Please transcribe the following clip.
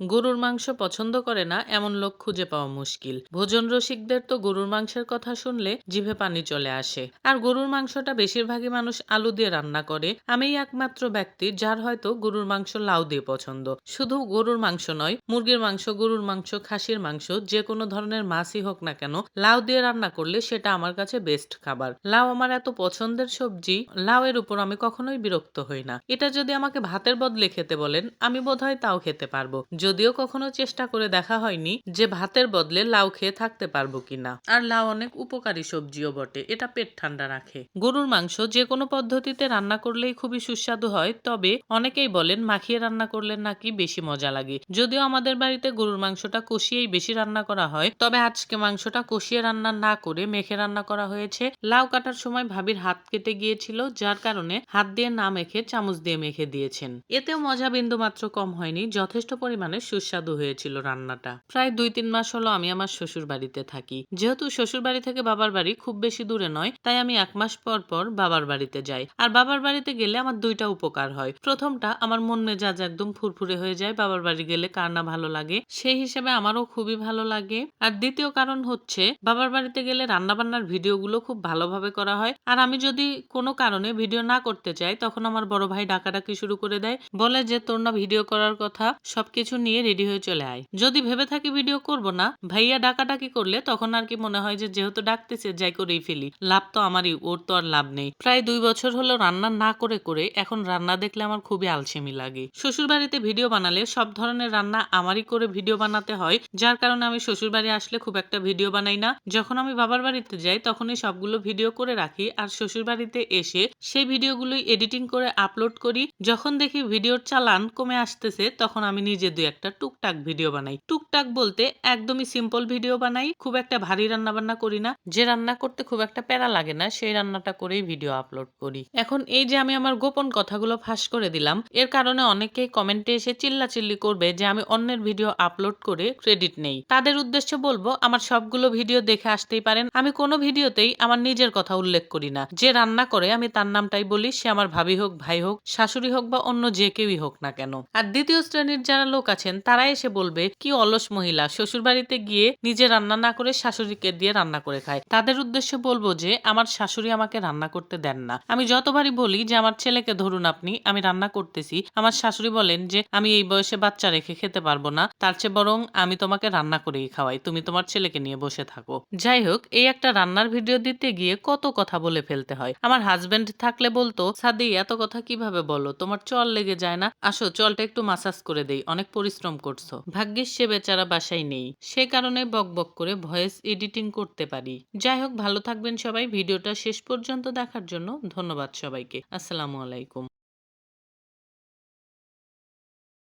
গরুর মাংস পছন্দ করে না, এমন লোক খুঁজে পাওয়া মুশকিল। ভোজন রসিকদের তো গরুর মাংসের কথা শুনলে জিভে পানি চলে আসে। আর গরুর মাংসটা বেশিরভাগই মানুষ আলু দিয়ে রান্না করে। আমিই একমাত্র ব্যক্তি যার হয়তো গরুর মাংস লাউ দিয়ে পছন্দ। শুধু গরুর মাংস নয়, মুরগির মাংস, গরুর মাংস, খাসির মাংস, যে কোনো ধরনের মাছই হোক না কেন, লাউ দিয়ে রান্না করলে সেটা আমার কাছে বেস্ট খাবার। লাউ আমার এত পছন্দের সবজি লাউ এর উপর আমি কখনোই বিরক্ত হই না। এটা যদি আমাকে ভাতের বদলে খেতে বলেন, আমি বোধহয় তাও খেতে পারব। যদিও কখনো চেষ্টা করে দেখা হয়নি যে ভাতের বদলে লাউ খেয়ে থাকতে পারব কিনা। আর লাউ অনেক উপকারী সবজিও বটে, এটা পেট ঠান্ডা রাখে। গরুর মাংস যে কোনো পদ্ধতিতে রান্না করলেই খুবই সুস্বাদু হয়, তবে অনেকেই বলেন মাখিয়ে রান্না করলে নাকি বেশি মজা লাগে। যদিও আমাদের বাড়িতে গরুর মাংসটা কষিয়েই বেশি রান্না করা হয়, তবে আজকে মাংসটা কষিয়ে রান্না না করে মেখে রান্না করা হয়েছে। লাউ কাটার সময় ভাবির হাত কেটে গিয়েছিল, যার কারণে হাত দিয়ে না মেখে চামচ দিয়ে মেখে দিয়েছেন। এতেও মজা বিন্দু মাত্র কম হয়নি, যথেষ্ট পরিমাণে সুস্বাদু হয়েছিল রান্নাটা। প্রায় দুই তিন মাস হলো আমি আমার শ্বশুর বাড়িতে থাকি। যেহেতু শ্বশুর বাড়ি থেকে বাবার বাড়ি খুব বেশি দূরে নয়, তাই আমি এক মাস পর পর বাবার বাড়িতে যাই। আর বাবার বাড়িতে গেলে আমার দুইটা উপকার হয়। প্রথমটা, আমার মন মেজাজ একদম ফুরফুরে হয়ে যায়, বাবার বাড়ি গেলে কার না ভালো লাগে, সেই হিসেবে আমারও খুবই ভালো লাগে। আর দ্বিতীয় কারণ হচ্ছে, বাবার বাড়িতে গেলে রান্নাবান্নার ভিডিওগুলো খুব ভালোভাবে করা হয়। আর আমি যদি কোনো কারণে ভিডিও না করতে চাই, তখন আমার বড় ভাই ডাকাডাকি শুরু করে দেয়। বলে যে, তোর না ভিডিও করার কথা, সবকিছু নিয়ে রেডি হয়ে চলে আয়। যদি ভেবে থাকি ভিডিও করব না, ভাইয়া ডাকাডাকি করলে তখন আর কি মনে হয় যে যেহেতু ডাকতেছে, যাই করেই ফেলি। লাভ তো আমারই, ওর তো আর লাভ নেই। প্রায় দুই বছর হলো রান্না না করে করে এখন রান্না দেখলে আমার খুবই আলসেমি লাগে। শ্বশুর বাড়িতে ভিডিও বানালে সব ধরনের রান্না আমারই করে ভিডিও বানাতে হয়, যার কারণে আমি শ্বশুর বাড়ি আসলে খুব একটা ভিডিও বানাই না। যখন আমি বাবার বাড়িতে যাই তখনই সবগুলো ভিডিও করে রাখি আর শ্বশুর বাড়িতে এসে সেই ভিডিওগুলোই এডিটিং করে আপলোড করি। যখন দেখি ভিডিওর চালান কমে আসতেছে, তখন আমি নিজে দুই একটা টুকটাক ভিডিও বানাই। টুকটাক বলতে একদমই সিম্পল ভিডিও বানাই, খুব একটা ভারী রান্না বান্না করি না। যে রান্না করতে খুব একটা প্যারা লাগে না, সেই রান্নাটা করেই ভিডিও আপলোড করি। এখন এই যে আমি আমার গোপন কথাগুলো ফাঁস করে দিলাম, এর কারণে অনেকেই কমেন্টে এসে চিল্লাচিল্লি করবে যে আমি অন্যের ভিডিও আপলোড করে ক্রেডিট নেই। তাদের উদ্দেশ্যে বলব, আমার সবগুলো ভিডিও দেখে আসতেই পারেন। আমি কোনো ভিডিওতেই আমার নিজের কথা উল্লেখ করি না। যে রান্না করে, আমি তার নামটাই বলি, সে আমার ভাবি হোক, ভাই হোক, শাশুড়ি হোক বা অন্য যে কেউই হোক না কেন। আর দ্বিতীয় শ্রেণির যারা লোক আছেন, তারা এসে বলবে, কি অলস মহিলা শ্বশুর বাড়িতে গিয়ে নিজে রান্না না করে শাশুড়িকে দিয়ে রান্না করে খায়। তাদের উদ্দেশ্যে বলব যে, আমার শাশুড়ি আমাকে রান্না করতে দেন না। আমি যতবারই বলি যে, আমার ছেলেকে ধরুন আপনি, আমি রান্না করতেছি, আমার শাশুড়ি বলেন যে, আমি এই বয়সে বাচ্চা রেখে খেতে পারব না, তার চেয়ে বরং আমি তোমাকে রান্না করেই খাওয়াই, তুমি তোমার ছেলেকে নিয়ে বসে থাকো। যাই হোক, এই একটা রান্নার ভিডিও দিতে গিয়ে কত কথা বলে ফেলতে হয়। আমার হাজবেন্ড থাকলে বলতো সাদি এত কথা কীভাবে বলো? তোমার চল লেগে যায় না। আসো, চলটা একটু মাসাজ করে দেই। অনেক পরিশ্রম করছ। ভাগ্যিস সে বেচারা বাসায় নেই। সে কারণে বক বক করে ভয়েস এডিটিং করতে পারি। যাই হোক, ভালো থাকবেন সবাই। ভিডিওটা শেষ পর্যন্ত দেখার জন্য ধন্যবাদ সবাইকে। আসসালামু আলাইকুম।